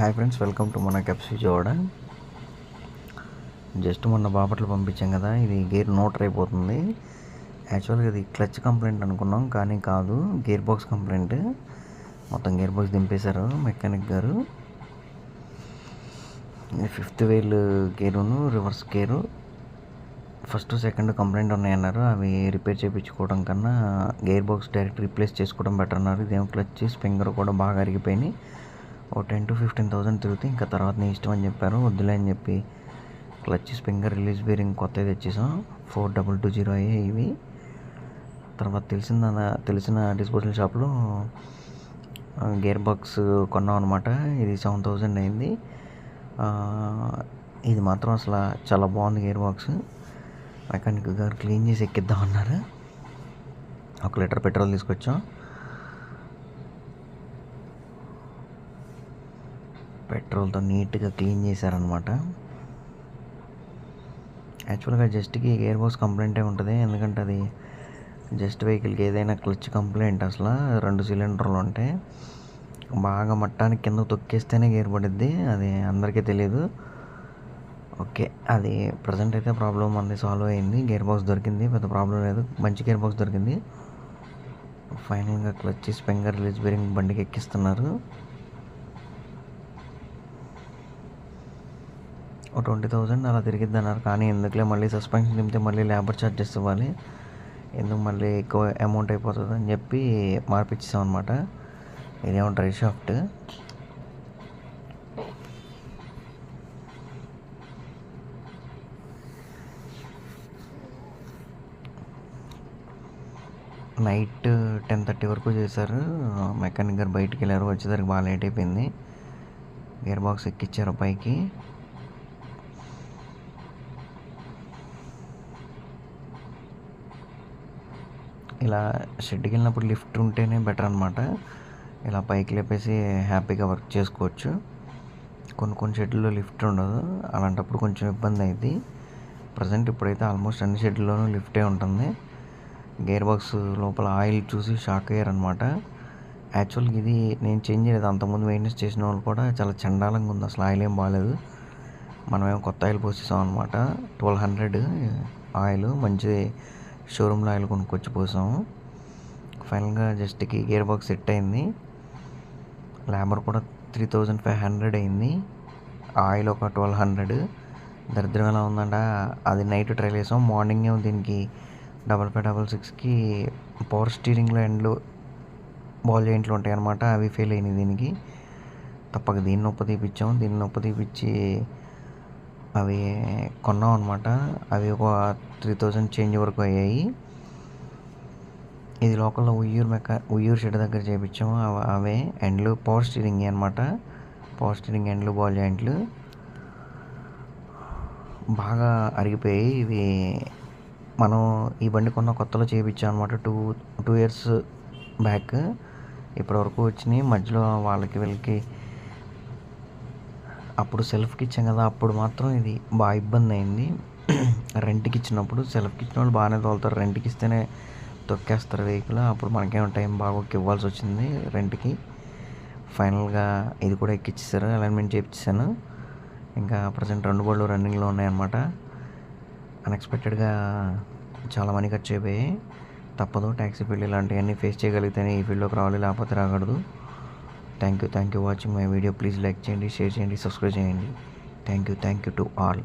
Hi friends welcome to మన కెప్సీ Vijayawada just మొన్న బాపట్లు పంపించాం కదా ఇది గేర్ నోటర్ అయిపోతుంది యాక్చువల్గా ఇది క్లచ్ కంప్లైంట్ అనుకున్నాం కానీ కాదు గేర్ బాక్స్ కంప్లైంట్. మొత్తం గేర్ బాక్స్ దింపేశారు మెకానిక్ గారు. ఫిఫ్త్ వేలు గేరును reverse gear. First second complaint ఉన్నాయన్నారు అవి రిపేర్ చేయించుకోవడం కన్నా గేర్ బాక్స్ డైరెక్ట్ రీప్లేస్ చేసుకోవడం బెటర్ అన్నారు ఇదేం క్లచ్ స్ప్రింగర్ కూడా బాగా అరిగిపోయినాయి. ఓ టెన్ టు ఫిఫ్టీన్ థౌసండ్ తిరిగితే ఇంకా తర్వాత నీ ఇష్టం అని చెప్పారు వద్దులే అని చెప్పి. క్లచ్ స్ప్రింగర్ రిలీజ్ బేరింగ్ కొత్తది తెచ్చేసాం. ఫోర్ డబల్ టూ జీరో అయ్యాయి ఇవి. తర్వాత తెలిసిన తెలిసిన డిస్పోజల్ షాప్లో గేర్ బాక్స్ కొన్నాం అనమాట ఇది సెవెన్ థౌజండ్ అయింది. ఇది మాత్రం అసలు చాలా బాగుంది గేర్ బాక్స్ మెకానిక్ గారు క్లీన్ చేసి ఎక్కిద్దాం అన్నారు. ఒక లీటర్ పెట్రోల్ తీసుకొచ్చాం. పెట్రోల్తో నీట్గా క్లీన్ చేశారనమాట యాక్చువల్గా జస్ట్కి గేర్ బాక్స్ కంప్లైంటే ఉంటుంది. ఎందుకంటే అది జస్ట్ వెహికల్కి ఏదైనా క్లచ్ కంప్లైంట్ అసలు రెండు సిలిండర్లు ఉంటాయి బాగా మట్టానికి కింద తొక్కేస్తేనే గేర్ పడిద్ది. అది అందరికీ తెలియదు ఓకే అది ప్రజెంట్ అయితే ప్రాబ్లం అంది సాల్వ్ అయింది. గేర్ బాక్స్ దొరికింది పెద్ద ప్రాబ్లం లేదు. మంచి గేర్ బాక్స్ దొరికింది. ఫైనల్గా క్లచ్ స్పెంగర్ రిలీజ్ బేరింగ్ బండికి ఎక్కిస్తున్నారు. ఒక ట్వంటీ థౌజండ్ అలా తిరిగిద్ది అన్నారు. కానీ ఎందుకులే మళ్ళీ సస్పెన్షన్ తింటే మళ్ళీ లేబర్ ఛార్జెస్ ఇవ్వాలి ఎందుకు మళ్ళీ ఎక్కువ అమౌంట్ అయిపోతుంది అని చెప్పి మార్పిచ్చేసాం అనమాట ఇదేమో dry shaft. Night ten thirty వరకు చేశారు. మెకానిక్ గారు బయటికి వెళ్ళారు. వచ్చేసరికి బాగా లేట్ అయిపోయింది. గేర్ బాక్స్ ఎక్కిచ్చారు పైకి. ఇలా షెడ్కి వెళ్ళినప్పుడు లిఫ్ట్ ఉంటేనే బెటర్ అనమాట ఇలా పైకి లేపేసి హ్యాపీగా వర్క్ చేసుకోవచ్చు. కొన్ని కొన్ని షెడ్లలో లిఫ్ట్ ఉండదు. అలాంటప్పుడు కొంచెం ఇబ్బంది అయింది ప్రజెంట్ ఇప్పుడైతే ఆల్మోస్ట్ అన్ని షెడ్లోనూ లిఫ్టే ఉంటుంది. గేర్ బాక్స్ లోపల ఆయిల్ చూసి షాక్ అయ్యారనమాట యాక్చువల్గా ఇది నేను చేంజ్ చేయలేదు. అంతకుముందు మెయింటెనెన్స్ చేసిన వాళ్ళు కూడా చాలా చండాలంగా ఉంది. అసలు ఆయిల్ ఏం బాగాలేదు. మనమేమో కొత్త ఆయిల్ పోసేసాం అనమాట ట్వెల్వ్ హండ్రెడ్ ఆయిల్ మంచి షోరూంలో ఆయిల్ కొనుక్కొచ్చి పోసాము ఫైనల్గా జస్ట్కి గేర్ బాక్స్ సెట్ అయింది. ల్యాబర్ కూడా త్రీ థౌజండ్ ఫైవ్ హండ్రెడ్ అయింది. ఆయిల్ ఒక ట్వెల్వ్ హండ్రెడ్. దరిద్రం ఎలా ఉందంట? అది నైట్ ట్రైల్ చేసాం. మార్నింగ్ దీనికి డబల్ ఫైవ్ డబల్ సిక్స్కి పవర్ స్టీరింగ్లో ఎండ్లు బాల్ జాయింట్లు ఉంటాయి అనమాట అవి ఫెయిల్ అయినాయి దీనికి. తప్పక దీన్ని నొప్ప తీపిచ్చాం. దీన్ని నొప్ప తీపిచ్చి అవి కొన్నాం అనమాట అవి ఒక త్రీ థౌజండ్ చేంజ్ వరకు అయ్యాయి. ఇది లోకల్లో ఉయ్యూరు మెక్క ఉయ్యూరు షెడ్ దగ్గర చేయించాము అవి అవే ఎండ్లు పవర్ స్టీరింగ్ అనమాట పవర్ స్టీరింగ్ ఎండ్లు బాల్ జాయింట్లు బాగా అరిగిపోయాయి. ఇవి మనం ఈ బండి కొన్న కొత్తలో చేయించాం అనమాట టూ టూ ఇయర్స్ బ్యాక్ ఇప్పటివరకు వచ్చినాయి. మధ్యలో వాళ్ళకి వీళ్ళకి అప్పుడు సెల్ఫ్కి ఇచ్చాం కదా అప్పుడు మాత్రం ఇది బాగా ఇబ్బంది అయింది. రెంట్కి ఇచ్చినప్పుడు సెల్ఫ్కి ఇచ్చిన వాళ్ళు బాగానే తోలుతారు. రెంట్కి ఇస్తేనే తొక్కేస్తారు వెహికల్ అప్పుడు మనకేమో టైం బాగా ఇవ్వాల్సి వచ్చింది రెంట్కి. ఫైనల్గా ఇది కూడా ఎక్కిచ్చేసారు అలైన్మెంట్ చేయించాను ఇంకా ప్రజెంట్ రెండు బళ్ళు రన్నింగ్లో ఉన్నాయన్నమాట. అన్ఎక్స్పెక్టెడ్గా చాలా మనీ ఖర్చు అయిపోయాయి. తప్పదు ట్యాక్సీ ఫీల్డ్ ఇలాంటివన్నీ ఫేస్ చేయగలిగితేనే ఈ ఫీల్డ్లోకి రావాలి లేకపోతే రాకూడదు. Thank you thank you watching my video. Please like చేయండి షేర్ చేయండి సబ్స్క్రైబ్ చేయండి. Thank you thank you to all.